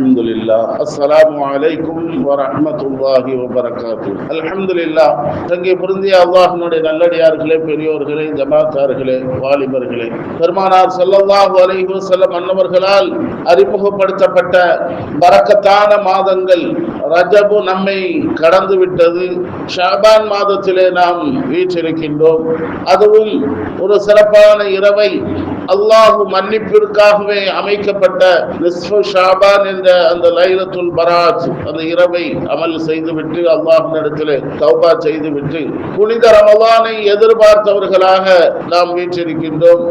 الحمد لله السلام عليكم ورحمة الله وبركاته الحمد لله தங்கை பொருந்திய அல்லாஹினுடைய நல்லடியார்களே பெரியோர்களே ஜமாத்தார்களே வாலிபர்களே பெருமானார் ஸல்லல்லாஹு அலைஹி வஸல்லம் அன்னவர்களால் அறிமுகப்படுத்தப்பட்ட பரக்கத்தான மாதங்கள் ரஜபு நம்மை கடந்து விட்டது ஷாபான் மாதத்திலே நாம் வீற்றிருக்கின்றோம் அதுவும் ஒரு சிறப்பான இரவை அல்லாஹு மன்னிப்பிற்காகவே அமைக்கப்பட்ட நிஸ்ஃபு ஷாபான் என்ற அந்த லைலத்துல் பராஜ் அந்த இரவை அமல் செய்துவிட்டு அல்லாஹ்விடத்திலே தௌபா செய்துவிட்டு புனித ரமதானை எதிர்பார்த்தவர்களாக நாம் வீற்றிருக்கின்றோம்.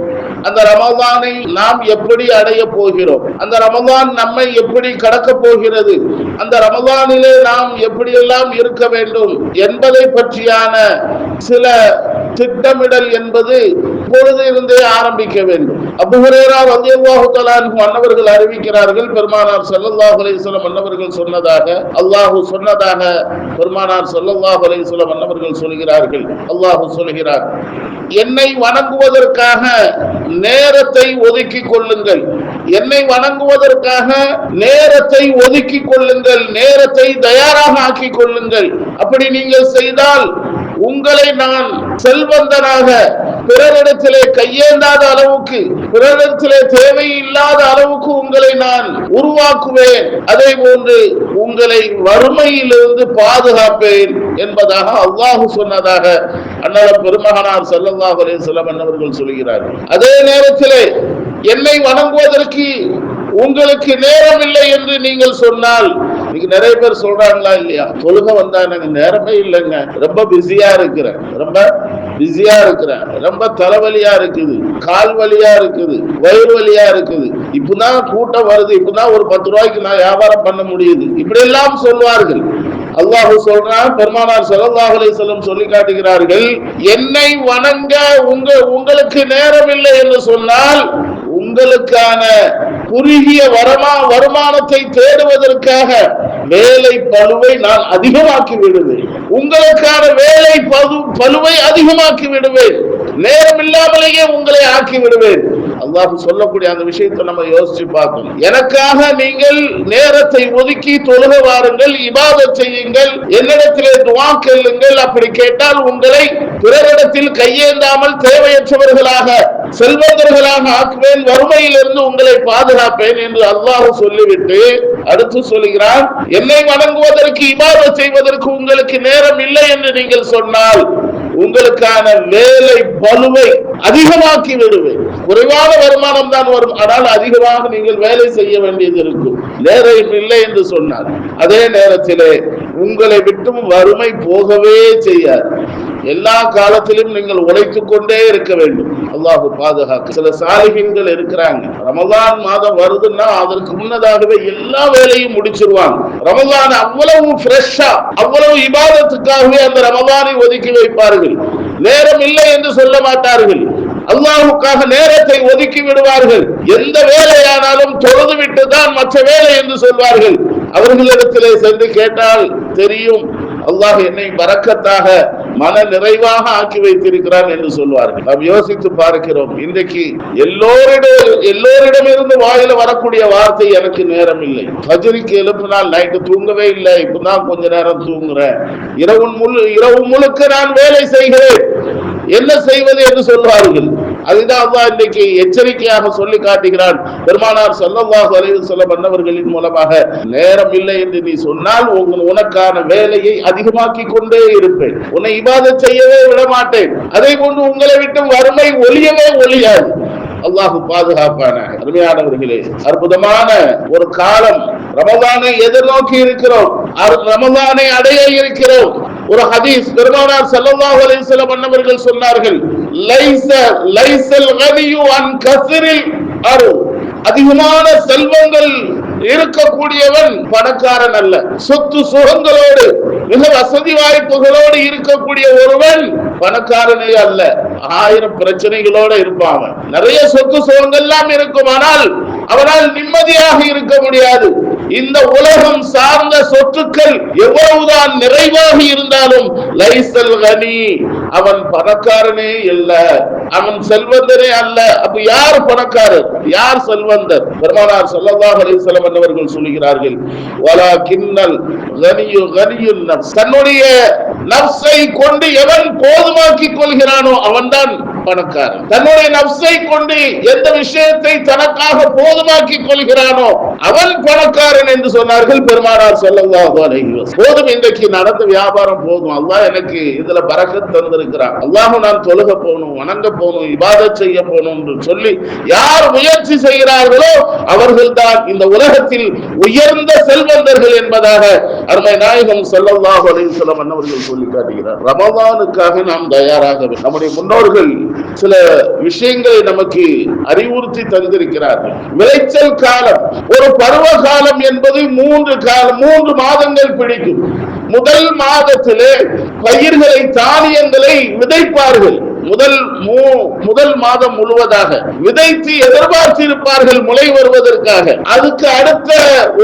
அந்த ரமதானை நாம் எப்படி அடைய போகிறோம்? அந்த ரமதான் நம்மை எப்படி கடக்க போகிறது? அந்த ரமதானிலே நாம் எப்படியெல்லாம் இருக்க வேண்டும்? என்பதை பற்றியான சில திட்டமிடல் என்பது பொழுது இருந்தே ஆரம்பிக்க வேண்டும். அபுஹரேரா அறிவிக்கிறார்கள் பெருமானார் ஸல்லல்லாஹு அலைஹி மன்னவர்கள் சொன்னதாக அல்லாஹு சொன்னதாக பெருமானார் ஸல்லல்லாஹு அலைஹி மன்னவர்கள் சொல்கிறார்கள். அல்லாஹு சொல்கிறார் என்னை வணங்குவதற்காக நேரத்தை ஒதுக்கி கொள்ளுங்கள். என்னை வணங்குவதற்காக நேரத்தை ஒதுக்கி கொள்ளுங்கள். நேரத்தை தயாராக ஆக்கிக் கொள்ளுங்கள். அப்படி நீங்கள் செய்தால் உங்களை நான் செல்வந்தனாக பிறரிடத்திலே கையேந்தாத அளவுக்கு பிறரிடத்திலே தேவையில்லாத அளவுக்கு உங்களை நான் உருவாக்குவேன். அதே போன்று உங்களை வறுமையிலிருந்து பாதுகாப்பேன் என்பதாக அல்லாஹு சொன்னதாக அண்ணலம் பெருமகனார் ஸல்லல்லாஹு அலைஹி வஸல்லம் அன்னவர்கள் சொல்கிறார்கள். அதே நேரத்திலே என்னை வணங்குவதற்கு உங்களுக்கு நேரம் இல்லை என்று நீங்கள் சொன்னால் இன்னைக்கு நிறைய பேர் சொல்றாங்களா இல்லையா? தொழுக வந்தா எனக்கு நேரமே இல்லைங்க. ரொம்ப பிஸியா இருக்கிறேன். ரொம்ப பிஸியா இருக்கிறேன். ரொம்ப தலைவலியா இருக்குது. கால் வலியா இருக்குது. வயிறு வலியா இருக்குது. இப்பதான் கூட்டம் வருது. இப்பதான் ஒரு பத்து ரூபாய்க்கு நான் வியாபாரம் பண்ண முடியுது. இப்படி எல்லாம் சொல்வார்கள். அல்லாஹு சொல்றான் பெருமானார் ஸல்லல்லாஹு செல்லும் வஸல்லம் சொல்லி காட்டுகிறார்கள் என்னை வணங்க உங்க உங்களுக்கு நேரம் இல்லை என்று சொன்னால் உங்களுக்கான குறுகிய வரமா வருமானத்தை தேடுவதற்காக வேலை பழுவை நான் அதிகமாக்கி விடுவேன். உங்களுக்கான வேலை பழு பழுவை அதிகமாக்கி விடுவேன். நேரம் இல்லாமலேயே உங்களை ஆக்கி விடுவேன். அல்லாஹ் சொல்லக்கூடிய அந்த விஷயத்தை நம்ம யோசிச்சு பார்க்கணும். எனக்காக நீங்கள் நேரத்தை ஒதுக்கி தொழுக வாருங்கள் இபாத செய்யுங்கள் என்னிடத்திலே துவா கெல்லுங்கள் அப்படி கேட்டால் உங்களை பிறரிடத்தில் கையேந்தாமல் தேவையற்றவர்களாக செல்வந்தர்களாக ஆக்குவேன் வறுமையிலிருந்து உங்களை பாதுகாப்பேன் என்று அல்லாஹ் சொல்லிவிட்டு அடுத்து சொல்லுகிறான் என்னை வணங்குவதற்கு இபாதத் செய்வதற்கு உங்களுக்கு நேரம் இல்லை என்று நீங்கள் சொன்னால் உங்களுக்கான வேலை பலுவை அதிகமாக்கி விடுவேன். குறைவான வருமானம் தான் வரும் ஆனால் அதிகமாக நீங்கள் வேலை செய்ய வேண்டியது இருக்கும். நேரம் இல்லை என்று சொன்னார். அதே நேரத்திலே உங்களை விட்டும் வறுமை போகவே செய்யாது. எல்லா காலத்திலும் நீங்கள் உழைத்துக் கொண்டே இருக்க வேண்டும். அல்லாஹு பாதுகாக்க. சில சாலிகின்கள் இருக்கிறாங்க. ரமதான் மாதம் வருதுன்னா அதற்கு முன்னதாகவே எல்லா வேலையும் முடிச்சிருவாங்க. ரமதான் அவ்வளவு ஃப்ரெஷ்ஷா அவ்வளவு இபாதத்துக்காகவே அந்த ரமதானை ஒதுக்கி வைப்பார்கள். நேரம் இல்லை என்று சொல்ல மாட்டார்கள். அல்லாஹுக்காக நேரத்தை ஒதுக்கி விடுவார்கள். எந்த வேலையானாலும் தொழுது விட்டு தான் மற்ற வேலை என்று சொல்வார்கள். அவர்களிடத்திலே சென்று கேட்டால் தெரியும். அல்லாஹ் என்னை பறக்கத்தாக மன நிறைவாக ஆக்கி வைத்திருக்கிறான் என்று சொல்வார்கள். நாம் யோசித்து பார்க்கிறோம் இன்றைக்கு எல்லோரிடம் எல்லோரிடமிருந்து வாயில வரக்கூடிய வார்த்தை எனக்கு நேரம் இல்லை. கஜரிக்கு எழுப்பினால் நைட்டு தூங்கவே இல்லை. இப்பதான் கொஞ்ச நேரம் தூங்குறேன். இரவு முழு இரவு முழுக்க நான் வேலை செய்கிறேன். என்ன செய்வது என்று சொல்வார்கள். அதுதான் அல்லாஹ் இன்றைக்கு எச்சரிக்கையாக சொல்லி காட்டுகிறான் பெருமானார் ஸல்லல்லாஹு அலைவு சொல்ல அன்னவர்களின் மூலமாக நேரம் இல்லை என்று நீ சொன்னால் உங்கள் உனக்கான வேலையை அதிகமாக்கி கொண்டே இருப்பேன். உன்னை இபாதத் செய்யவே விட மாட்டேன் அதே போன்று உங்களை விட்டு வறுமை ஒழியவே ஒழியாது. அல்லாஹு பாதுகாப்பான அருமையானவர்களே அற்புதமான ஒரு காலம் ரமதானை எதிர்நோக்கி இருக்கிறோம். ரமதானை அடைய இருக்கிறோம். ஒரு ஹதீஸ் பெருமானார் ஸல்லல்லாஹு அலைஹி வஸல்லம் அன்னவர்கள் சொன்னார்கள் லைஸ லைஸல் கனியு அன் கஸ்ரில் அரு. அதிகமான செல்வங்கள் இருக்கக்கூடியவன் பணக்காரன் அல்ல. சொத்து சுகங்களோடு மிக வசதி வாய்ப்புகளோடு இருக்கக்கூடிய ஒருவன் பணக்காரனே அல்ல. ஆயிரம் பிரச்சனைகளோட இருப்பாங்க நிறைய சொத்து சுகங்கள்லாம் இருக்கும் ஆனால் அவனால் நிம்மதியாக இருக்க முடியாது. இந்த உலகம் சார்ந்த சொத்துக்கள் எவ்வளவுதான் நிறைவாக இருந்தாலும் லைசல் கனி அவன் பணக்காரனே இல்ல அவன் செல்வந்தனே அல்ல. அப்ப யார் பணக்காரர்? யார் செல்வந்தர்? பெருமானார் ஸல்லல்லாஹு அலைஹி வஸல்லம் அவர்கள் சொல்கிறார்கள் வலா கிண்ணல் கனியு கனியு தன்னுடைய நஃப்ஸை கொண்டு எவன் போதுமாக்கிக் கொள்கிறானோ அவன்தான் பணக்காரன். தன்னுடைய நஃப்ஸை கொண்டு எந்த விஷயத்தை தனக்காக போதுமாக்கிக் கொள்கிறானோ அவன் பணக்காரன். என்று சொன்னார்கள் பெருமானார் ஸல்லல்லாஹு போதும் இன்றைக்கு நடந்த வியாபாரம் போதும். அல்லாஹ் எனக்கு இதுல பறக்க தந்திருக்கிறான். அல்லாஹ் நான் தொழுக போகணும் வணங்க போகணும் இபாத செய்ய போகணும் என்று சொல்லி யார் முயற்சி செய்கிறார்களோ அவர்கள் தான் இந்த உலகத்தில் உயர்ந்த செல்வந்தர்கள் என்பதாக அருமை நாயகம் ஸல்லல்லாஹு அலைஹி வஸல்லம் அன்னவர்கள் சொல்லி காட்டுகிறார். ரமதானுக்காக நாம் தயாராக நம்முடைய முன்னோர்கள் சில விஷயங்களை நமக்கு அறிவுறுத்தி தந்திருக்கிறார்கள். விளைச்சல் காலம் ஒரு பருவ காலம் என்பது மூன்று மூன்று மாதங்கள் பிடிக்கும். முதல் மாதத்திலே பயிர்களை தானியங்களை விதைப்பார்கள். முதல் முதல் மாதம் முழுவதாக. விதைத்து எதிர்பார்த்திருப்பார்கள் முளை வருவதற்காக. அதுக்கு அடுத்த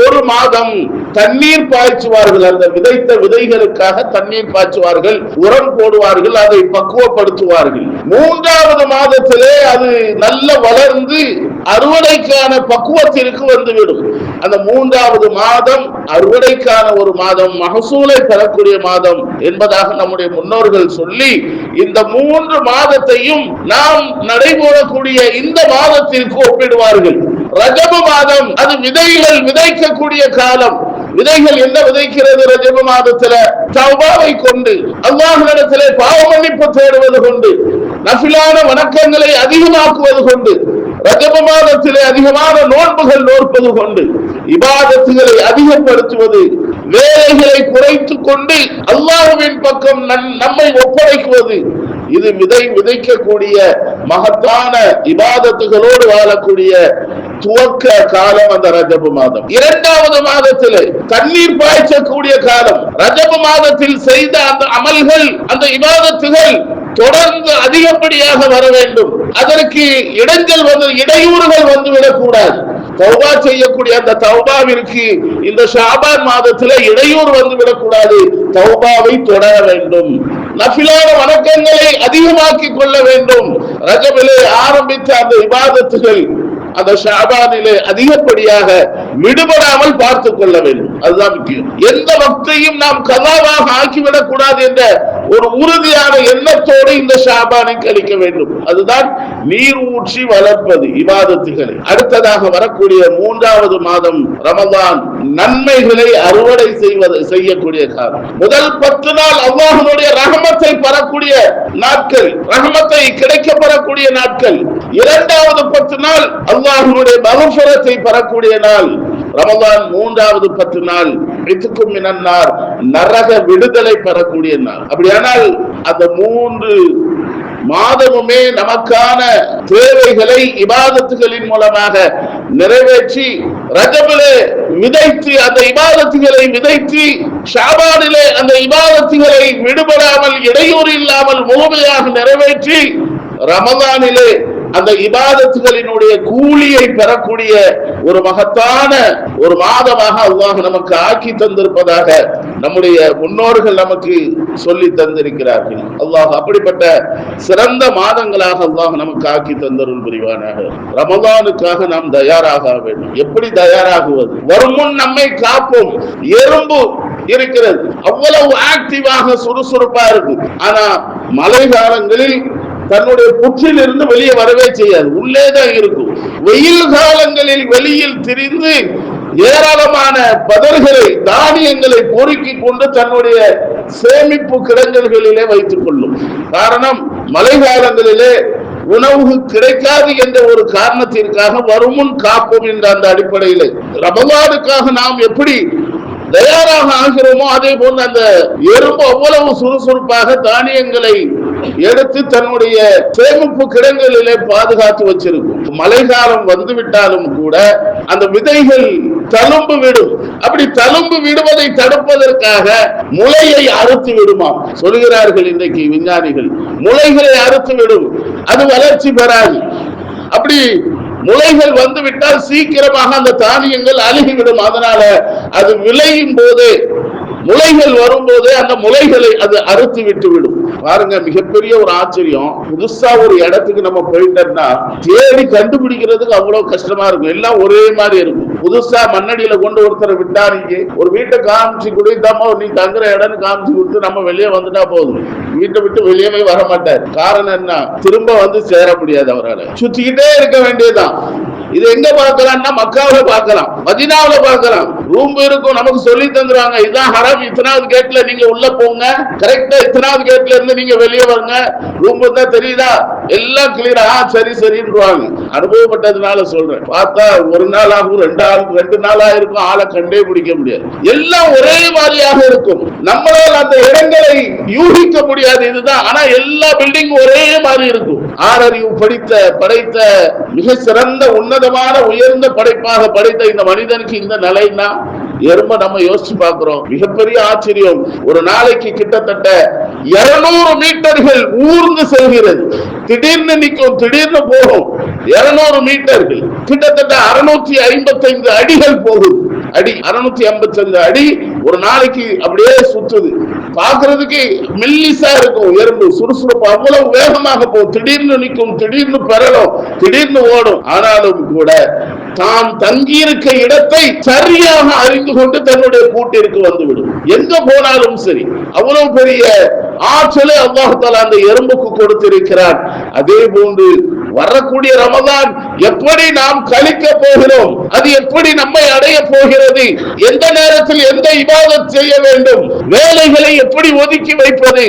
ஒரு மாதம் தண்ணீர் பாய்ச்சுவார்கள். அந்த விதைத்த விதைகளுக்காக தண்ணீர் பாய்ச்சுவார்கள். உரம் போடுவார்கள். அதை பக்குவப்படுத்துவார்கள். மூன்றாவது மாதத்திலே அது நல்ல வளர்ந்து அறுவடைக்கான பக்குவத்திற்கு வந்துவிடும். அந்த மூன்றாவது மாதம் அறுவடைக்கான ஒரு மாதம் மகசூலை பெறக்கூடிய மாதம் என்பதாக நம்முடைய முன்னோர்கள் சொல்லி இந்த மூன்று மாதத்தையும் நாம் நடைபெறக்கூடிய இந்த மாதத்திற்கு ஒப்பிடுவார்கள். ரஜப மாதம் அது விதைகள் விதைக்கக்கூடிய காலம். விதைகள் என்ன விதைக்கிறது ரஜப மாதத்துல? தௌபாவை கொண்டு அல்லாஹ்விடத்திலே பாவ மன்னிப்பு தேடுவது கொண்டு நஃபிலான வணக்கங்களை அதிகமாக்குவது கொண்டு ரஜப மாதத்திலே அதிகமான நோன்புகள் நோற்பது கொண்டு இபாதத்துகளை அதிகப்படுத்துவது வேலைகளை குறைத்துக் கொண்டு அல்லாஹுவின் பக்கம் நம்மை ஒப்படைக்குவது இது விதை விதைக்கக்கூடிய மகத்தான இபாதத்துகளோடு வாழக்கூடிய துவக்க காலம் அந்த ரஜப மாதம். இரண்டாவது மாதத்தில் தண்ணீர் பாய்ச்சக்கூடிய காலம். ரஜப மாதத்தில் செய்த அந்த அமல்கள் அந்த இபாதத்துகள் தொடர்ந்து அதிகப்படியாக வர வேண்டும். அதற்கு இடைஞ்சல் வந்து இடையூறுகள் வந்துவிடக் கூடாது. தௌபா செய்யக்கூடிய அந்த தௌபாவிற்கு இந்த ஷாபான் மாதத்துல இடையூறு வந்து விடக்கூடாது தௌபாவை தொடர வேண்டும். நபிலான வணக்கங்களை அதிகமாக்கிக் கொள்ள வேண்டும். ரஜபிலே ஆரம்பித்த அந்த விவாதத்துகள் அந்த ஷாபானிலே அதிகப்படியாக விடுபடாமல் பார்த்துக் கொள்ள வேண்டும். அதுதான் முக்கியம். எந்த பக்தையும் நாம் கதாவாக ஆக்கிவிடக் கூடாது என்ற ஒரு உறுதியான எண்ணத்தோடு இந்த ஷாபானை கழிக்க வேண்டும். அதுதான் நீர் ஊற்றி வளர்ப்பது இவாதத்துகளை அடுத்ததாக வரக்கூடிய மூன்றாவது மாதம் ரமதான் நன்மைகளை அறுவடை செய்வது செய்யக்கூடிய காலம். முதல் பத்து நாள் அல்லாஹனுடைய ரகமத்தை பெறக்கூடிய நாட்கள் ரகமத்தை கிடைக்க பெறக்கூடிய நாட்கள். இரண்டாவது பத்து நாள் அல்லாஹனுடைய மகசுரத்தை பெறக்கூடிய நாள். ரமதான் மூன்றாவது பத்து நாள் இதுக்கும் நரக விடுதலை பெறக்கூடிய நாள். அப்படியானால் அந்த மூன்று மாதமுமே நமக்கான தேவைகளை இபாதத்துகளின் மூலமாக நிறைவேற்றி ரஜபிலே விதைத்து அந்த இபாதத்துகளை விதைத்து ஷாபானிலே அந்த இபாதத்துகளை விடுபடாமல் இடையூறு இல்லாமல் முழுமையாக நிறைவேற்றி ரமதானிலே அந்த இபாதத்துகளினுடைய கூலியை பெறக்கூடிய ஒரு மகத்தான ஒரு மாதமாக அல்லாஹ் நமக்கு ஆக்கி தந்திருப்பதாக நம்முடைய முன்னோர்கள் நமக்கு சொல்லி தந்திருக்கிறார்கள். அல்லாஹ் அப்படிப்பட்ட சிறந்த மாதங்களாக அல்லாஹ் நமக்கு ஆக்கி தந்தருள் புரிவானாக. ரமதானுக்காக நாம் தயாராக வேண்டும். எப்படி தயாராகுவது? வரும் முன் நம்மை காப்போம். எறும்பு இருக்கிறது. அவ்வளவு ஆக்டிவாக சுறுசுறுப்பா இருக்கு. ஆனா மழை காலங்களில் தன்னுடைய புற்றில் இருந்து வெளியே வரவே செய்யாது. உள்ளே தான் இருக்கும் வெயில் காலங்களில் வெளியில் திரிந்து ஏராளமான பதர்களை தானியங்களை பொறுக்கி கொண்டு தன்னுடைய சேமிப்பு கிடங்கல்களிலே வைத்துக் கொள்ளும். காரணம் மழை காலங்களிலே உணவு கிடைக்காது என்ற ஒரு காரணத்திற்காக வருமுன் காப்போம் என்ற அந்த அடிப்படையில். ரமவானுக்காக நாம் எப்படி தயாராக ஆகிறோமோ அதே போன்று அந்த எறும்பு அவ்வளவு சுறுசுறுப்பாக தானியங்களை எடுத்து தன்னுடைய சேமிப்பு கிடங்களிலே பாதுகாத்து வச்சிருக்கும். மழைக்காலம் வந்து விட்டாலும் கூட அந்த விதைகள் தழும்பு விடும். அப்படி தழும்பு விடுவதை தடுப்பதற்காக முளையை அறுத்து விடுமாம். சொல்கிறார்கள் இன்றைக்கு விஞ்ஞானிகள் முளைகளை அறுத்து விடும். அது வளர்ச்சி பெறாது. அப்படி முளைகள் வந்துவிட்டால் சீக்கிரமாக அந்த தானியங்கள் அழுகிவிடும். அதனால அது விளையும் போது முளைகள் வரும்போது அந்த முளைகளை அது அறுத்து விட்டு விடும் பாருங்க மிகப்பெரிய ஒரு ஆச்சரியம். புதுசா ஒரு இடத்துக்கு நம்ம போயிட்டோம்னா தேடி கண்டுபிடிக்கிறதுக்கு அவ்வளவு கஷ்டமா இருக்கும். எல்லாம் ஒரே மாதிரி இருக்கும். புதுசா மண்ணடியில கொண்டு ஒருத்தரை விட்டா நீங்க ஒரு வீட்டை காமிச்சு குடித்தாமோ நீ தங்குற இடம்னு காமிச்சு கொடுத்து நம்ம வெளியே வந்துட்டா போதும். வீட்டை விட்டு வெளியவே வர மாட்டார். காரணம் என்ன? திரும்ப வந்து சேர முடியாது அவரால். சுத்திக்கிட்டே இருக்க வேண்டியதுதான். இது எங்க பார்க்கலாம்னா மக்காவில பார்க்கலாம் மதினாவில பார்க்கலாம். ரூம் இருக்கும் நமக்கு சொல்லி தந்துருவாங்க இதான் ஹரம் இத்தனாவது கேட்ல நீங்க உள்ள போங்க. கரெக்டா இத்தனாவது கேட்ல இருந்து நீங்க வெளியே வாங்க. ரூம் தான் தெரியுதா? எல்லாம் கிளியரா சரி சரின்றாங்க அனுபவப்பட்டதுனால சொல்றேன். பார்த்தா ஒரு நாள் ஆகும் ரெண்டு நாள் ரெண்டு நாளா இருக்கும் ஆளை கண்டே பிடிக்க முடியாது. எல்லாம் ஒரே மாதிரியாக இருக்கும். நம்மளால் அந்த இடங்களை யூகிக்க முடியாது இதுதான். ஆனா எல்லா பில்டிங்கும் ஒரே மாதிரி இருக்கும். ஆறறிவு படித்த படைத்த மிக சிறந்த உன்னதமான உயர்ந்த படைப்பாக படைத்த இந்த மனிதனுக்கு இந்த நிலைன்னா எறும்ப நம்ம யோசிச்சு பார்க்கிறோம். மிகப்பெரிய ஆச்சரியம். ஒரு நாளைக்கு கிட்டத்தட்ட இருநூறு மீட்டர்கள் ஊர்ந்து செல்கிறது. திடீர்னு நிற்கும் திடீர்னு போகும். இருநூறு மீட்டர்கள். கிட்டத்தட்ட அறுநூற்றி ஐம்பத்தைந்து அடிகள் போகுது. அடி அறுநூத்தி ஐம்பத்தி அஞ்சு அடி ஒரு நாளைக்கு அப்படியே சுத்துது. பாக்குறதுக்கு மெல்லிசா இருக்கும் எறும்பு. சுறுசுறுப்பு அவ்வளவு வேகமாக போகும். திடீர்னு நிற்கும் திடீர்னு பெறலும் திடீர்னு ஓடும். ஆனாலும் கூட தான் தங்கியிருக்க இடத்தை சரியாக அறிந்து கொண்டு தன்னுடைய கூட்டிற்கு வந்துவிடும். எங்க போனாலும் சரி அவ்வளவு பெரிய ஆற்றலை அல்லாஹால அந்த எறும்புக்கு கொடுத்திருக்கிறார் அதே போன்று வரக்கூடிய ரமதான் எப்படி நாம் கழிக்க போகிறோம்? அது எப்படி நம்மை அடைய போகிறது? எந்த நேரத்தில் எந்த இவாதம் செய்ய வேண்டும்? வேலைகளை எப்படி ஒதுக்கி வைப்பது?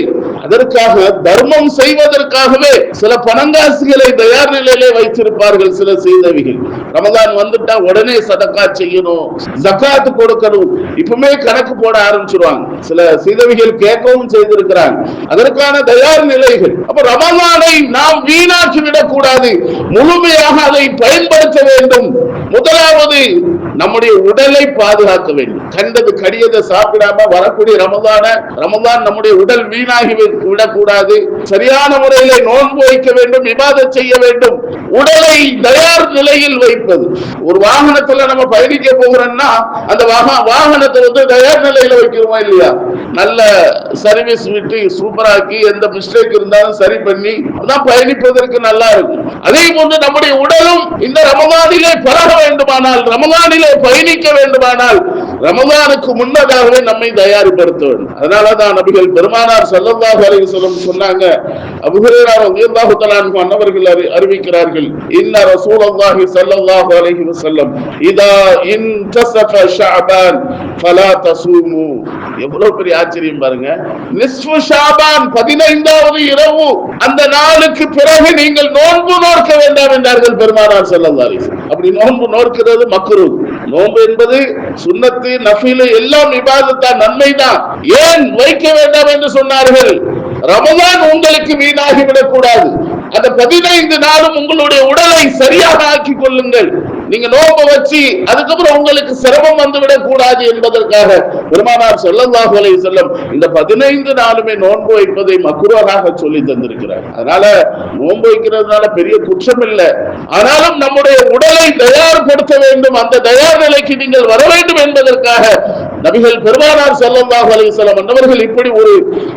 அதற்காக தர்மம் செய்வதற்காகவே சில பணங்காசிகளை தயார் நிலையிலே வைத்திருப்பார்கள் சில செய்தவிகள் ரமதான் வந்துட்டா உடனே சதக்கா செய்யணும் ஜக்காத்து கொடுக்கணும். இப்பவுமே கணக்கு போட ஆரம்பிச்சிருவாங்க. சில செய்தவிகள் கேட்கவும் செய்திருக்கிறாங்க. அதற்கான தயார் நிலைகள். அப்ப ரமதானை நாம் வீணாக்கி விடக்கூடாது முழுமையாக அதை பயன்படுத்த வேண்டும். முதலாவது நம்முடைய உடலை பாதுகாக்க வேண்டும். கண்டது கடியதை சாப்பிடாம வரக்கூடிய ரமதான ரமதான் நம்முடைய உடல் வீணாகி விடக்கூடாது. சரியான முறையில நோன்பு வைக்க வேண்டும் விவாதம் செய்ய வேண்டும். உடலை தயார் நிலையில் வைப்பது. ஒரு வாகனத்துல நம்ம பயணிக்க போகிறோம்னா அந்த வாகனத்தை வந்து தயார் நிலையில வைக்கிறோமா இல்லையா? நல்ல சர்வீஸ் விட்டு சூப்பராக்கி எந்த மிஸ்டேக் இருந்தாலும் சரி பண்ணி அதான் பயணிப்பதற்கு நல்லா இருக்கும். அதே போன்று நம்முடைய உடலும் இந்த ரமதானிலே பழக வேண்டுமானால் ரமதானிலே பயணிக்க வேண்டுமானால் ரமதானுக்கு முன்னதாகவே நம்மை தயார்படுத்த வேண்டும். அதனாலதான் நபிகள் பெருமானார் ஸல்லல்லாஹு அலைஹி வஸல்லம் சொன்னாங்க அபூ ஹுரைரா ரலியல்லாஹு தஆலா அன்னவர்கள் அறிவிக்கிறார்கள் இன்ன ரசூலுல்லாஹி ஸல்லல்லாஹு அலைஹி வஸல்லம் இதா இன்தஸஃப ஷஅபான் ஃபலா தஸூமு. எவ்வளவு பெரிய ஆச்சரியம் பாருங்க. நிஸ்ஃபு ஷாபான் பதினைந்தாவது இரவு அந்த நாளுக்கு பிறகு நீங்கள் நோன்பு நோக்க வேண்டாம் என்றார்கள் பெருமானார் செல்லந்தாரி அப்படி நோன்பு நோக்கிறது மக்குரு நோன்பு என்பது சுண்ணத்து நஃபிலு எல்லாம் இபாதத்தான் நன்மைதான். ஏன் வைக்க வேண்டாம் என்று சொன்னார்கள்? ரமதான் உங்களுக்கு வீணாகிவிடக் கூடாது அந்த பதினைந்து நாளும் உங்களுடைய உடலை சரியாக ஆக்கிக் கொள்ளுங்கள். நீங்க நோம்ப வச்சு அதுக்கப்புறம் உங்களுக்கு சிரமம் வந்து விடக்கூடாது என்பதற்காக பெருமானார் ஸல்லல்லாஹு செல்லும் இந்த பதினைந்து நாளுமே நோன்பு வைப்பதை மக்குருவனாக சொல்லி தந்திருக்கிறார். அதனால நோன்பு வைக்கிறதுனால பெரிய குற்றம் இல்லை ஆனாலும் நம்முடைய உடலை தயார்படுத்த வேண்டும். அந்த தயார் நிலைக்கு நீங்கள் வர வேண்டும் என்பதற்காக நபிகள் பெருமானார் ஸல்லல்லாஹு அலைஹி வஸல்லம் அன்னவர்கள் இப்படி ஒரு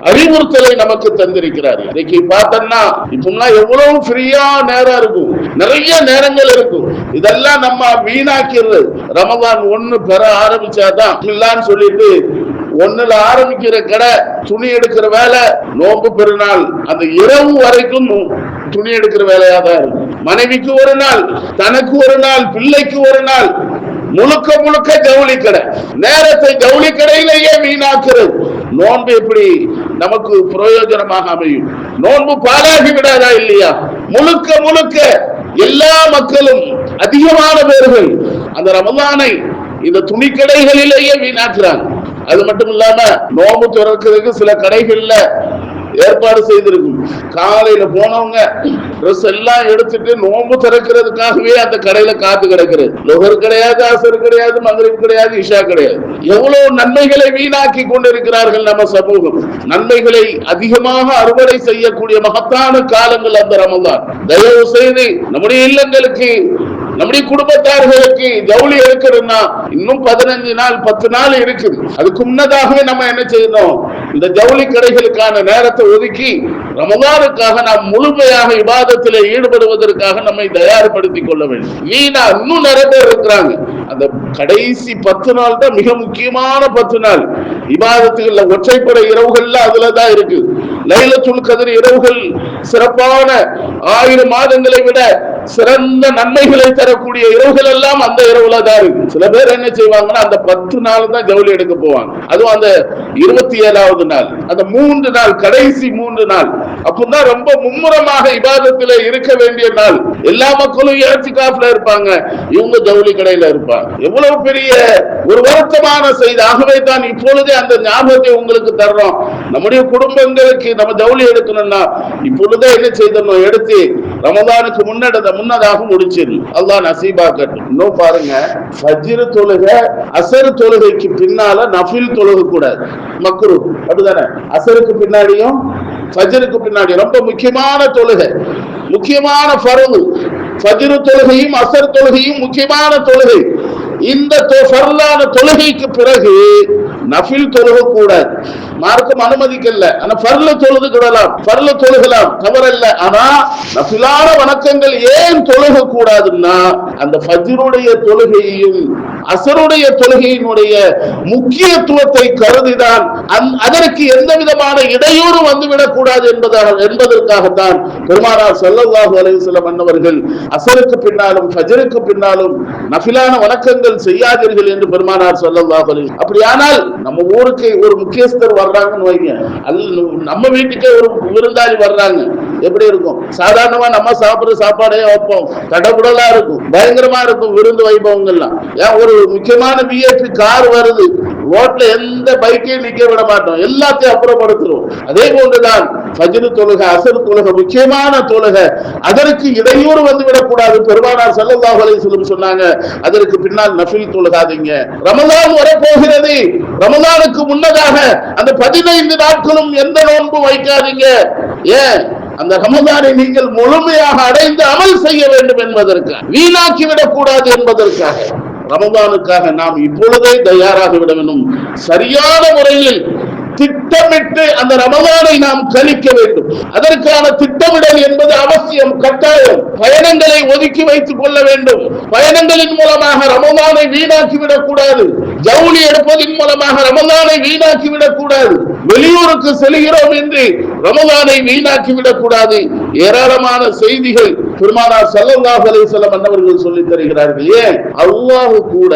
அறிவுறுத்தலை நமக்கு தந்திருக்கிறார். இன்னைக்கு பார்த்தோம்னா இப்பெல்லாம் எவ்வளவு ஃப்ரீயா நேரம் இருக்கும். நிறைய நேரங்கள் இருக்கும். இதெல்லாம் நம்ம வீணாக்கிறது. ரமதான் ஒண்ணு பெற ஆரம்பிச்சாதான் இல்லான்னு சொல்லிட்டு ஒண்ணுல ஆரம்பிக்கிற கடை துணி எடுக்கிற வேலை நோன்பு பெருநாள். அந்த இரவு வரைக்கும் துணி எடுக்கிற வேலையா தான் இருக்கும். மனைவிக்கு ஒரு நாள் தனக்கு ஒரு நாள் பிள்ளைக்கு ஒரு நாள். முழுக்க முழுக்க ஜவுளி கடை. நேரத்தை ஜவுளி கடையிலேயே வீணாக்குறது. நோன்பு எப்படி நமக்கு பிரயோஜனமாக அமையும்? நோன்பு பாலாகி விடாதா இல்லையா? முழுக்க முழுக்க எல்லா மக்களும் அதிகமான பேர்கள் அந்த ரமலானை இந்த துணி கடைகளிலேயே வீணாக்குறாங்க. அது மட்டும் இல்லாம நோம்பு திறக்கிறதுக்கு சில கடைகள்ல ஏற்பாடு செய்திருக்கும். காலையில போனவங்க ட்ரெஸ் எல்லாம் எடுத்துட்டு நோம்பு திறக்கிறதுக்காகவே அந்த கடையில காத்து கிடக்கிறது நுகர் கிடையாது அசர் கிடையாது மகரிப் கிடையாது இஷா கிடையாது. எவ்வளவு நன்மைகளை வீணாக்கி கொண்டிருக்கிறார்கள் நம்ம சமூகம். நன்மைகளை அதிகமாக அறுவடை செய்யக்கூடிய மகத்தான காலங்கள் அந்த ரமதான். தயவு செய்து நம்முடைய இல்லங்களுக்கு நம்முடைய குடும்பத்தார்களுக்கு ஜவுளி எடுக்கணும்னா இன்னும் பதினஞ்சு நாள் பத்து நாள் இருக்குது. அதுக்கு முன்னதாகவே நம்ம என்ன செய்யணும்? இந்த ஜவுளி கடைகளுக்கான நேரத்தை ஒதுக்கி ரமதானுக்காக நாம் முழுமையாக விவாதத்தில் ஈடுபடுவதற்காக நம்மை தயார்படுத்திக் கொள்ள வேண்டும். வீணா இன்னும் நிறைய பேர் இருக்கிறாங்க. அந்த கடைசி பத்து நாள் தான் மிக முக்கியமான பத்து நாள். விவாதத்துகள்ல ஒற்றைப்படை இரவுகள்ல அதுல தான் இருக்கு. லைலத்துல் கதிர் இரவுகள் சிறப்பான ஆயிரம் மாதங்களை விட சிறந்த நன்மைகளை தரக்கூடிய இரவுகள் எல்லாம் அந்த இரவுல தான் இருக்கு. சில பேர் என்ன செய்வாங்கன்னா அந்த பத்து நாள் தான் ஜவுளி எடுக்க போவாங்க. அதுவும் அந்த இருபத்தி ஏழாவது நாள். அந்த மூன்று நாள் கடைசி மூன்று நாள். அப்பதான் ரொம்ப மும்முரமாக இபாதத்துல இருக்க வேண்டிய நாள். எல்லா மக்களும் ஏற்றி காப்புல இருப்பாங்க. இவங்க ஜவுளி கடையில இருப்பாங்க. எவ்வளவு பெரிய ஒரு வருத்தமான செய்தி. ஆகவே தான் இப்பொழுதே அந்த ஞாபகத்தை உங்களுக்கு தர்றோம். நம்முடைய குடும்பங்களுக்கு நம்ம ஜவுளி எடுக்கணும்னா இப்பொழுதே என்ன செய்தணும் எடுத்து ரமதானுக்கு முன்னெடுத்த முன்னதாக முடிச்சிடணும் அல்லாஹ் நசீபாக்கட்டும் இன்னும் பாருங்க ஃபஜ்ரு தொழுகை அசர் தொழுகைக்கு பின்னால நஃபில் தொழுக கூடாது. மக்ரு அப்படிதானே? அசருக்கு பின்னாடியும் ஃபஜ்ருக்கு பின்னாடி ரொம்ப முக்கியமான தொழுகை. முக்கியமான ஃபர்து. ஃபஜ்ரு தொழுகையும் அசர் தொழுகையும் முக்கியமான தொழுகை. இந்த தொ- தொழுகைக்கு பிறகு நஃபில் தொழுக கூடாது மார்க்கம் அனுமதிக்கல. ஆனா ஃபர்ல தொழுது கிடலாம் பர்ல தொழுகலாம். தவறல்ல. ஆனா நஃபிலான வணக்கங்கள் ஏன் தொழுக கூடாதுன்னா அந்த ஃபஜ்ருடைய தொழுகையையும் அசருடைய தொழுகையினுடைய முக்கியத்துவத்தை கருதிதான். அதற்கு எந்த விதமான இடையூறு வந்துவிடக் கூடாது என்பதாக என்பதற்காகத்தான் பெருமானார் ஸல்லல்லாஹு அலைஹி வஸல்லம் அன்னவர்கள் அசருக்கு பின்னாலும் ஃபஜ்ருக்கு பின்னாலும் நஃபிலான வணக்கங்கள் செய்யாதீர்கள் என்று பெருமானார் ஸல்லல்லாஹு அப்படியானால் நம்ம ஊருக்கு ஒரு முக்கியஸ்தர் வர்றாங்கன்னு வைங்க. அல்ல நம்ம வீட்டுக்கே ஒரு விருந்தாளி வர்றாங்க. எப்படி இருக்கும்? சாதாரணமா நம்ம சாப்பிடுற சாப்பாடே வைப்போம். தடபுடலா இருக்கும். பயங்கரமா இருக்கும் விருந்து வைபவங்கள்லாம். ஏன்? ஒரு முக்கியமான பிஎஸ்சி கார் வருது. ரோட்ல எந்த பைக்கையும் நிக்க விட மாட்டோம். எல்லாத்தையும் அப்புறப்படுத்துறோம் அதே போன்றுதான் பஜ்ரு தொழுக அசர் தொழுகை முக்கியமான தொழுகை. அதற்கு இடையூறு வந்து விடக்கூடாது பெருமானார் ஸல்லல்லாஹு அலைஹி சொன்னாங்க அதற்கு பின்னால் நஃபில் தொழுகாதீங்க. ரமதான் வரப்போகிறது. ரமதானுக்கு முன்னதாக அந்த பதினைந்து நாட்களும் எந்த நோன்பு வைக்காதீங்க. ஏன்? அந்த ரமதானை நீங்கள் முழுமையாக அடைந்து அமல் செய்ய வேண்டும் என்பதற்கு வீணாக்கி விடக்கூடாது என்பதற்காக. ரமதானுக்காக நாம் இப்பொழுதே தயாராக விட வேண்டும். சரியான முறையில் திட்டமிட்டு அந்த ரமதானை நாம் கழிக்க வேண்டும். அதற்கான திட்டமிடல் என்பது அவசியம் கட்டாயம். பயணங்களை ஒதுக்கி வைத்துக் கொள்ள வேண்டும். பயணங்களின் மூலமாக ரமதானை வீணாக்கி விடக்கூடாது. ஜவுளி எடுப்பதன் மூலமாக ரமதானை வீணாக்கி விடக்கூடாது. வெளியூருக்கு செல்கிறோம் என்று ரமதானை வீணாக்கி விடக்கூடாது. ஏராளமான செய்திகள் பெருமானார் ஸல்லல்லாஹு அலைஹி அன்னவர்கள் சொல்லி தருகிறார்கள். ஏன்? அல்லாஹ் கூட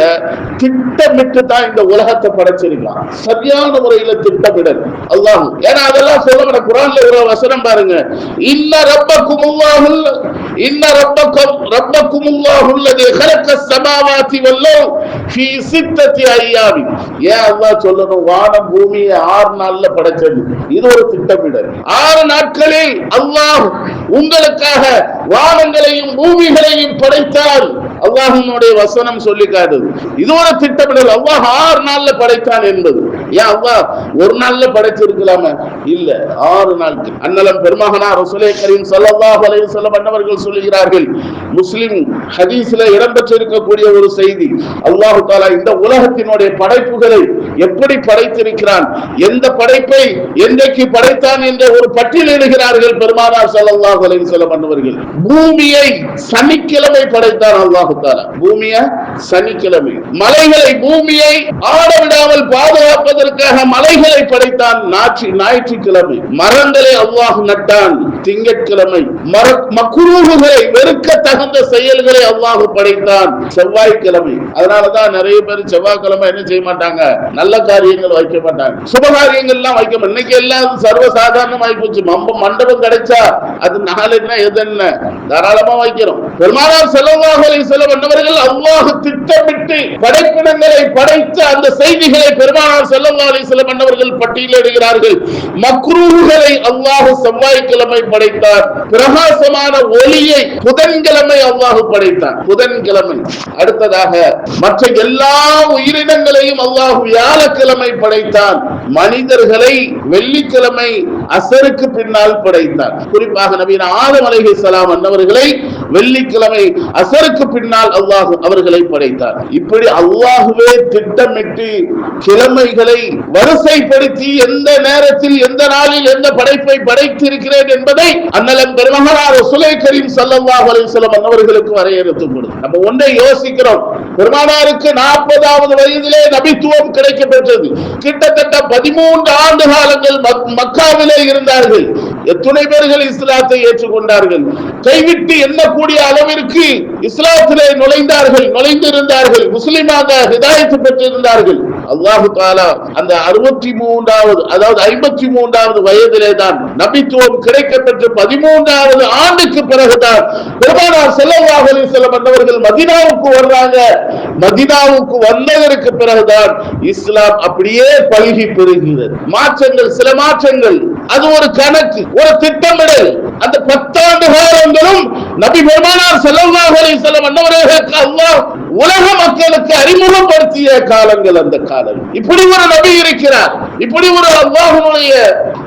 திட்டமிட்டு தான் இந்த உலகத்தை படைச்சிருக்கலாம் சரியான முறையில திட்டமிடல் அல்லாஹ் ஏன்னா அதெல்லாம் சொல்ல மாட்டேன் குரான்ல ஒரு வசனம் பாருங்க இன்ன ரப்பக்கும் அல்லாஹுல் இன்ன ரப்பக்கும் ரப்பக்கும் அல்லாஹுல்லதி خلق السماوات والارض في ستة ايام ஏன் அல்லாஹ் சொல்லணும் வானம் பூமியை ஆறு நாள்ல படைச்சது இது ஒரு திட்டமிடல் ஆறு நாட்களில் அல்லாஹ் உங்களுக்காக வானங்களையும் பூமிகளையும் படைத்தான் அல்லாஹினுடைய வசனம் சொல்லி காட்டுது இது ஒரு திட்டமிடல் அல்லாஹ் ஆறு நாள்ல படைத்தான் என்பது ஏன் அவ்வா ஒரு நாள்ல படைச்சிருக்கலாமா. இல்ல ஆறு நாளுக்கு. அன்னலம் பெருமகனா ரசுலே கரீம் ஸல்லல்லாஹு அலைய சொல்ல பண்ணவர்கள் சொல்லுகிறார்கள் முஸ்லிம் ஹதீஸ்ல இடம்பெற்றிருக்கக்கூடிய ஒரு செய்தி அல்லாஹு தாலா இந்த உலகத்தினுடைய படைப்புகளை எப்படி படைத்திருக்கிறான்? எந்த படைப்பை என்றைக்கு படைத்தான் என்ற ஒரு பட்டியலிடுகிறார்கள் பெருமானார் சல்லாஹ் அலைஹி வஸல்லம் பூமியை சனிக்கிழமை படைத்தான் அல்லாஹ் தாலா. சனிக்கிழமை. மலைகளை பூமியை ஆட விடாமல் பாதுகாப்பதற்காக மலைகளை படைத்தான் நாற்று ஞாயிற்றுக்கிழமை. மரங்களை அல்லாஹ் நட்டான் திங்கட்கிழமை. மர மக்குரூகுகளை வெறுக்க தகுந்த செயல்களை அல்லாஹ் படைத்தான் செவ்வாய்க்கிழமை. அதனாலதான் நிறைய பேர் செவ்வாய்க்கிழமை என்ன செய்ய மாட்டாங்க? நல்ல காரியங்கள் வைக்க மாட்டாங்க. சுப எல்லாம் வைக்க இன்னைக்கு எல்லாம் சர்வசாதாரணமாகி போச்சு. மம்ப மண்டபம் கிடைச்சா அது நாலு என்ன எது என்ன? தாராளமா வைக்கிறோம். பெருமானார் செலவாக செலவு பண்ணவர்கள் அவ்வாறு திட்டமிட்டு படைப்பிடங்களை படைத்த அந்த செய்திகளை பெருமானார் செல்லல்லா செலவு பண்ணவர்கள் பட்டியலிடுகிறார்கள் மக்ரூகளை அவ்வாறு செவ்வாய்க்கிழமை படைத்தார். பிரகாசமான ஒளியை புதன்கிழமை அவ்வாறு படைத்தார் புதன்கிழமை. அடுத்ததாக மற்ற எல்லா உயிரினங்களையும் அல்லாஹ் வியாழக்கிழமை படைத்தான். மனிதர்களை வெள்ளிக்கிழமை அசருக்கு பின்னால் படைத்தார் குறிப்பாக நவீன ஆதம் சலாம் அன்னவர்களை வெள்ளிக்கிழமை அசருக்கு பின்னால் அல்லாஹ் அவர்களை படைத்தார் இப்படி அல்லாஹுவே திட்டமிட்டு கிழமைகளை வரிசைப்படுத்தி எந்த நேரத்தில் எந்த நாளில் எந்த படைப்பை படைத்திருக்கிறேன் என்பதை அண்ணலம் பெருமகனார் சுலை கரீம் சல்லாஹ் அலைஹி வஸல்லம் அன்னவர்களுக்கு வரையறுத்து கொடுத்தார் நம்ம ஒன்றை யோசிக்கிறோம். பெருமானாருக்கு நாற்பதாவது வயதிலே நபித்துவம் கிடைக்க பெற்றது கிட்டத்தட்ட பதிமூன்று ஆண்டு காலங்கள் மக்- மக்காவிலே இருந்தார்கள். எத்துணை பேர்கள் இஸ்லாத்தை ஏற்றுக்கொண்டார்கள். கைவிட்டு எண்ணக்கூடிய அளவிற்கு இஸ்லாத்திலே நுழைந்தார்கள் நுழைந்திருந்தார்கள். முஸ்லிமாக ஹிதாயத்து பெற்றிருந்தார்கள். அல்லாஹு தாலா அந்த அறுபத்தி மூன்றாவது அதாவது ஐம்பத்தி மூன்றாவது வயதிலே தான் நபித்துவம் கிடைக்கப்பெற்ற பதிமூன்றாவது ஆண்டுக்கு பிறகுதான் பெருமானார் செல்லவாக அலைஹி வஸல்லம் வந்தவர்கள் மதீனாவுக்கு வர்றாங்க. மதீனாவுக்கு வந்ததற்கு பிறகுதான் இஸ்லாம் அப்படியே பல்கி பெறுகிறது மாற்றங்கள் சில மாற்றங்கள். அது ஒரு கணக்கு ஒரு திட்டமிடல். அந்த பத்தாண்டு காலங்களும் நபி பெருமானார் செல்லவாக அலைஹி வஸல்லம் அன்னவர்களுக்கு அல்லாஹ் உலக மக்களுக்கு அறிமுகப்படுத்திய காலங்கள் அந்த காலம். இப்படி ஒரு நபி இருக்கிறார். இப்படி ஒரு அல்லாஹனுடைய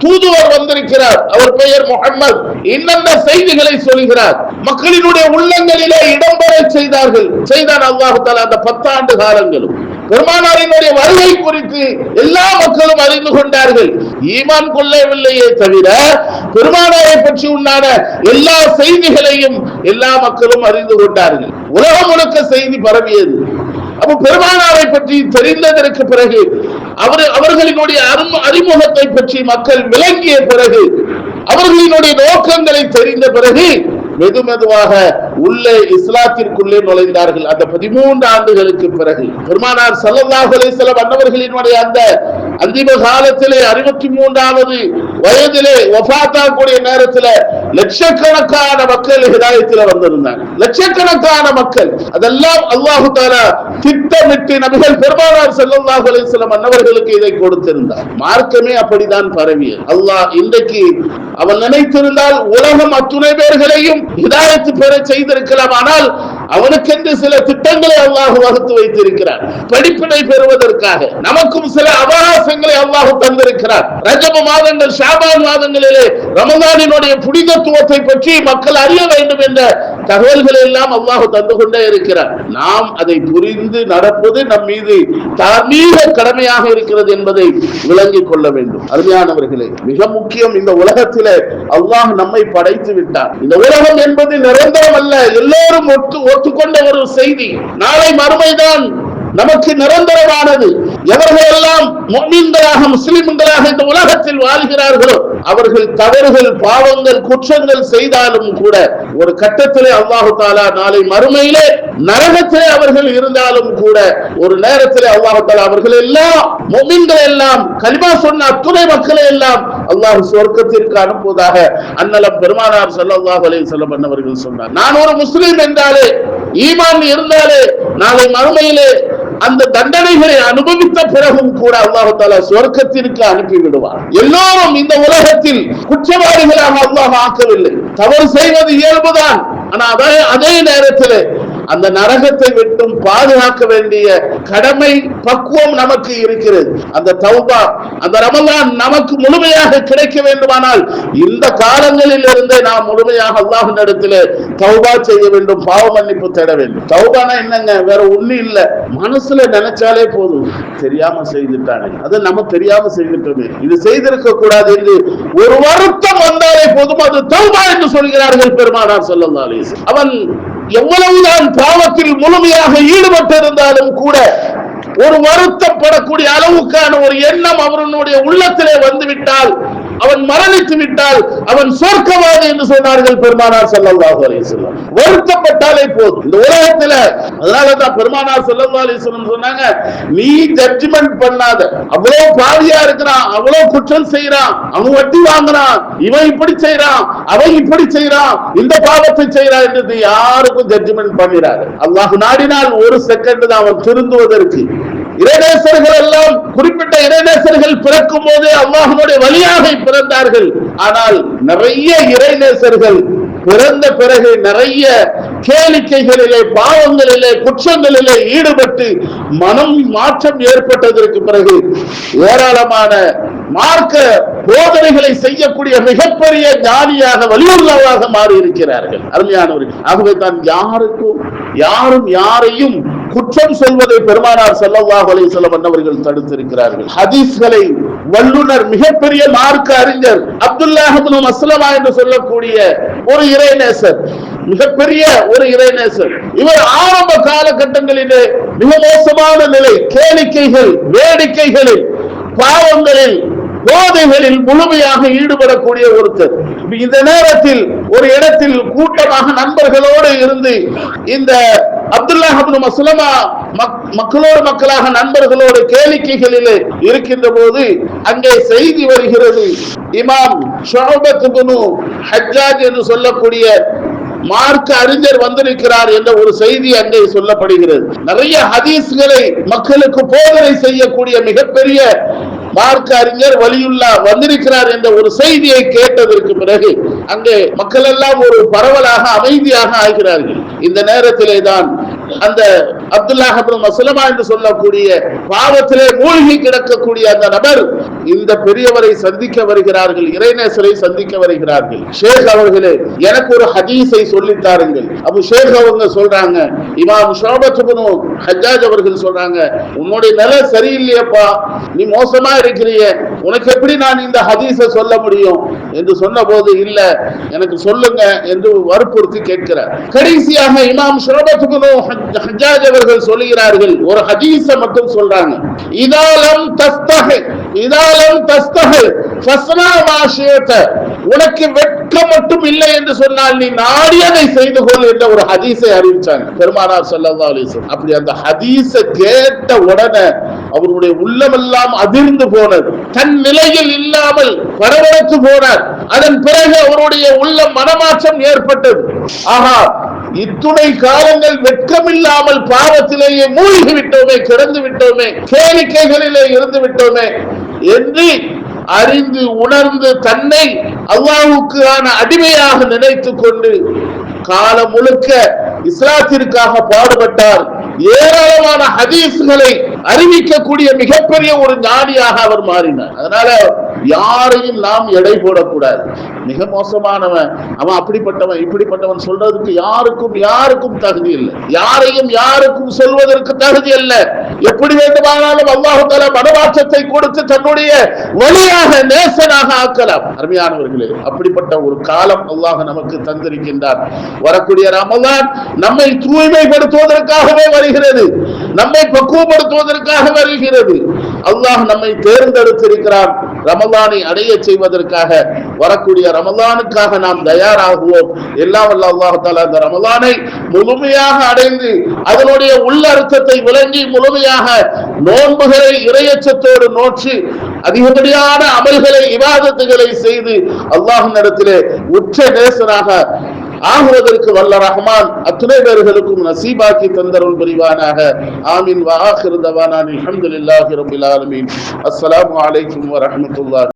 தூதுவர் வந்திருக்கிறார். அவர் பெயர் முகமது இன்னென்ன செய்திகளை சொல்கிறார். மக்களினுடைய உள்ளங்களிலே இடம்பெற செய்தார்கள். செய்தான் அல்லாஹ் அந்த பத்தாண்டு காலங்களும். பெருமானாரினுடைய வருகை குறித்து எல்லா மக்களும் அறிந்து கொண்டார்கள். ஈமான் கொள்ளவில்லையே தவிர பெருமானாரை பற்றி உண்டான எல்லா செய்திகளையும் எல்லா மக்களும் அறிந்து கொண்டார்கள். உலகம் முழுக்க செய்தி பரவியது. அப்ப பெருமானாரை பற்றி தெரிந்ததற்கு பிறகு அவர் அவர்களினுடைய அரும- அறிமுகத்தை பற்றி மக்கள் விளங்கிய பிறகு அவர்களினுடைய நோக்கங்களை தெரிந்த பிறகு மெது மெதுவாக உள்ளே இஸ்லாத்திற்குள்ளே நுழைந்தார்கள். அந்த பதிமூன்று ஆண்டுகளுக்கு பிறகு பெருமானார் ஸல்லல்லாஹு சில வஸல்லம் அன்னவர்களினுடைய அந்த அந்திம காலத்திலே அறுபத்தி மூன்றாவது வயதிலே ஒபாத்தாக்கூடிய நேரத்தில் லட்சக்கணக்கான மக்கள் ஹிதாயத்தில் வந்திருந்தாங்க லட்சக்கணக்கான மக்கள். அதெல்லாம் அல்லாஹு தாலா திட்டமிட்டு நபிகள் பெருமானார் ஸல்லல்லாஹு சில வஸல்லம் அன்னவர்களுக்கு இதை கொடுத்திருந்தார். மார்க்கமே அப்படிதான் பரவியது. அல்லாஹ் இன்றைக்கு அவன் நினைத்திருந்தால் உலகம் அத்துணை பேர்களையும் ஹிதாயத்து பெற செய்திருக்கலாம். ஆனால் அவனுக்கென்று சில திட்டங்களை அல்லாஹு வகுத்து வைத்திருக்கிறார். படிப்பினை பெறுவதற்காக நமக்கும் சில அவகாசங்களை அல்லாஹு தந்திருக்கிறார். ரஜப மாதங்கள் ஷாபான் மாதங்களிலே ரமதானினுடைய புனிதத்துவத்தை பற்றி மக்கள் அறிய வேண்டும் என்ற தகவல்களை எல்லாம் அல்லாஹு தந்து கொண்டே இருக்கிறார். நாம் அதை புரிந்து நடப்பது நம் மீது தார்மீக கடமையாக இருக்கிறது என்பதை விளங்கிக் கொள்ள வேண்டும். அருமையானவர்களே மிக முக்கியம் இந்த உலகத்திலே அல்லாஹ் நம்மை படைத்து விட்டார் இந்த உலகம் என்பது நிரந்தரம் அல்ல எல்லோரும் ஒத்து ஒத்துக்கொண்ட ஒரு செய்தி. நாளை மறுமைதான் நமக்கு நிரந்தரமானது. எவர்களெல்லாம் முஸ்லிம்களாக முஸ்லிம்களாக இந்த உலகத்தில் வாழ்கிறார்களோ அவர்கள் தவறுகள் பாவங்கள் குற்றங்கள் செய்தாலும் கூட ஒரு கட்டத்திலே அல்லாஹு தாலா நாளை மறுமையிலே நரகத்திலே அவர்கள் இருந்தாலும் கூட ஒரு நேரத்திலே அல்லாஹு தாலா அவர்கள் எல்லாம் முமின்கள் எல்லாம் கலிமா சொன்ன அத்துணை மக்களை எல்லாம் அல்லாஹ் சொர்க்கத்திற்கு அனுப்புவதாக அன்னலம் பெருமானார் ஸல்லல்லாஹு அலைஹி செல்லம் அன்னவர்கள் சொன்னார். நான் ஒரு முஸ்லீம் என்றாலே ஈமான் இருந்தாலே நாளை மறுமையிலே அந்த தண்டனைகளை அனுபவித்த பிறகும் கூட அல்லாஹு தாலா சொர்க்கத்திற்கு அனுப்பிவிடுவார் எல்லோரும் இந்த உலகத்தில் குற்றவாளிகளாக அல்லாஹ் ஆக்கவில்லை. தவறு செய்வது இயல்புதான். ஆனா அதே அதே நேரத்தில் அந்த நரகத்தை விட்டும் பாதுகாக்க வேண்டிய கடமை பக்குவம் நமக்கு இருக்கிறது. அந்த தௌபா அந்த ரமலான் நமக்கு முழுமையாக கிடைக்க வேண்டுமானால் இந்த காலங்களில் இருந்தே நாம் முழுமையாக அல்லாஹின் இடத்துல தௌபா செய்ய வேண்டும் பாவ மன்னிப்பு தேட வேண்டும். தௌபானா என்னங்க? வேற ஒண்ணு இல்ல. மனசுல நினைச்சாலே போதும். தெரியாம செய்துட்டானே. அது நம்ம தெரியாம செய்துட்டோமே. இது செய்திருக்க கூடாது என்று ஒரு வருத்தம் வந்தாலே போதும். அது தௌபா என்று சொல்கிறார்கள் பெருமானார் சொல்லலாம் அவன் எவ்வளவுதான் பாவத்தில் முழுமையாக ஈடுபட்டிருந்தாலும் கூட ஒரு வருத்தப்படக்கூடிய அளவுக்கான ஒரு எண்ணம் அவருடைய உள்ளத்திலே வந்துவிட்டால் அவன் மரணித்து விட்டால் அவன் சொர்க்கவாதி என்று சொன்னார்கள் பெருமானார் செல்லல்லாஹு அலிஸ்லாம் வருத்தப்பட்டாலே போதும். இந்த உலகத்துல அதனால தான் பெருமானார் செல்லல்லா அலைஹி சொன்னாங்க நீ ஜட்ஜ்மெண்ட் பண்ணாத. அவ்வளவு பாதியா இருக்கிறான் அவ்வளவு குற்றம் செய்யறான் அவன் வட்டி வாங்குறான் இவன் இப்படி செய்யறான் அவன் இப்படி செய்யறான் இந்த பாவத்தை செய்யறான் என்று யாருக்கும் ஜட்ஜ்மென்ட் பண்ணிடாத. அல்லாஹ் நாடினால் ஒரு செகண்ட் தான் அவன் திருந்துவதற்கு. இறைநேசர்கள் எல்லாம் குறிப்பிட்ட இறைநேசர்கள் பிறக்கும் போதே அல்லாஹனுடைய வழியாக பிறந்தார்கள். ஆனால் நிறைய இறைநேசர்கள் பிறந்த பிறகு நிறைய கேளிக்கைகளிலே பாவங்களிலே குற்றங்களிலே ஈடுபட்டு மனம் மாற்றம் ஏற்பட்டதற்கு பிறகு ஏராளமான மார்க்க போதனைகளை செய்யக்கூடிய மிகப்பெரிய ஞானியாக வலியுள்ளவாக மாறி இருக்கிறார்கள் அருமையானவர்கள் ஆகவே தான் யாருக்கும் யாரும் யாரையும் குற்றம் சொல்வதை பெருமானார் ஸல்லல்லாஹு அலைஹி செல்ல அன்னவர்கள் தடுத்திருக்கிறார்கள். ஹதீஸ்களை வல்லுனர் மிகப்பெரிய மார்க்க அறிஞர் அப்துல்லாஹ் அஸ்லமா என்று சொல்லக்கூடிய ஒரு இறைநேசர் மிகப்பெரிய ஒரு இறைநேசர். இவர் ஆரம்ப காலகட்டங்களிலே மிக மோசமான நிலை கேளிக்கைகள் வேடிக்கைகளில் பாவங்களில் போதைகளில் முழுமையாக ஈடுபடக்கூடிய ஒருத்தர். இந்த நேரத்தில் ஒரு இடத்தில் கூட்டமாக நண்பர்களோடு இருந்து இந்த அப்துல்லா மசுலமா மக்- மக்களோடு மக்களாக நண்பர்களோடு கேளிக்கைகளிலே இருக்கின்ற போது அங்கே செய்தி வருகிறது. இமாம் ஷோபத் ஹஜ்ஜாஜ் என்று சொல்லக்கூடிய மார்க்க அறிஞர் வந்திருக்கிறார் என்ற ஒரு செய்தி அங்கே சொல்லப்படுகிறது. நிறைய ஹதீஸ்களை மக்களுக்கு போதனை செய்யக்கூடிய மிகப்பெரிய மார்க்க அறிஞர் வலியுல்லா வந்திருக்கிறார் என்ற ஒரு செய்தியை கேட்டதற்கு பிறகு அங்கே மக்கள் எல்லாம் ஒரு பரவலாக அமைதியாக ஆகிறார்கள். இந்த நேரத்திலே தான் அந்த அப்துல்லாஹ் மசுலமா என்று சொல்லக்கூடிய பாவத்திலே மூழ்கி கிடக்கக்கூடிய அந்த நபர் இந்த பெரியவரை சந்திக்க வருகிறார்கள் இறைநேசரை சந்திக்க வருகிறார்கள். ஷேக் அவர்களே எனக்கு ஒரு ஹதீஸை சொல்லித்தாருங்கள் அபு ஷேக் அவங்க சொல்றாங்க இமாம் ஷோபத் ஹஜாஜ் அவர்கள் சொல்றாங்க உன்னுடைய நிலை சரியில்லையப்பா நீ மோசமா இருக்கிறிய உனக்கு எப்படி நான் இந்த ஹதீஸை சொல்ல முடியும்? என்று சொன்ன போது இல்ல எனக்கு சொல்லுங்க என்று வற்புறுத்தி கேட்கிறார். கடைசியாக இமாம் ஷோபத் ஹஜாஜ் அவர்கள் சொல்லுகிறார்கள் ஒரு ஹதீச மட்டும் சொல்றாங்க. இதாலம் தஸ்தக இதாலம் தஸ்தக ஃபஸ்னா உனக்கு வெட்கம் மட்டும் இல்லை என்று சொன்னால் நீ நாடியதை செய்து கொள் என்ற ஒரு ஹதீஸை அறிவிச்சாங்க. பெருமானார் சல்லா அலைஹி அப்படி அந்த ஹதீஸை கேட்ட உடனே அவருடைய உள்ளமெல்லாம் அதிர்ந்து போனது. தன் நிலையில் இல்லாமல் பரபரத்து போனார். அதன் பிறகு அவருடைய உள்ள மனமாற்றம் ஏற்பட்டது. ஆஹா இத்துணை காலங்கள் வெட்கமில்லாமல் பாவத்திலேயே மூழ்கி விட்டோமே கிடந்து விட்டோமே கேளிக்கைகளிலே இருந்து விட்டோமே என்று அறிந்து உணர்ந்து தன்னை அல்லாஹ்வுக்கான அடிமையாக நினைத்துக் கொண்டு காலம் முழுக்க இஸ்லாத்திற்காக பாடுபட்டார். ஏராளமான ஹதீஸ்களை அறிவிக்கக்கூடிய மிகப்பெரிய ஒரு ஞானியாக அவர் மாறினார். அதனால யாரையும் நாம் எடை போடக்கூடாது. மிக மோசமானவன் அவன் அப்படிப்பட்டவன் இப்படிப்பட்டவன் சொல்றதுக்கு யாருக்கும் யாருக்கும் தகுதி இல்லை. யாரையும் யாருக்கும் சொல்வதற்கு தகுதி அல்ல. எப்படி வேண்டுமானாலும் அல்லாஹு மனமாற்றத்தை கொடுத்து தன்னுடைய வழியாக நேசனாக ஆக்கலாம். அருமையானவர்களே அப்படிப்பட்ட ஒரு காலம் அல்லாஹ் நமக்கு தந்திருக்கின்றார் வரக்கூடிய ராமதான் நம்மை தூய்மைப்படுத்துவதற்காகவே வருகிறது. நம்மை செய்வதற்காக வருகிறது. அல்லாஹ் நம்மை தேர்ந்தெடுத்திருக்கிறான். ரமலானை அடைய செய்வதற்காக வரக்கூடிய ரமலானுக்காக நாம் தயாராகுவோம். எல்லாம் வல்ல அல்லாஹால அந்த ரமலானை முழுமையாக அடைந்து அதனுடைய உள்ளர்த்தத்தை விளங்கி முழுமையாக நோன்புகளை இரையச்சத்தோடு நோற்று அதிகப்படியான அமல்களை இவாதத்துகளை செய்து அல்லாஹின் இடத்திலே உச்ச நேசனாக ஆகுவதற்கு வல்ல ரஹ்மான். அத்துணை பேர்களுக்கும் நசீபாக்கி தந்தருள் புரிவானாக. ஆமீன். வ ஆஹிரு தவானா. அல்ஹம்துலில்லாஹி ரப்பில் ஆலமீன். அஸ்ஸலாமு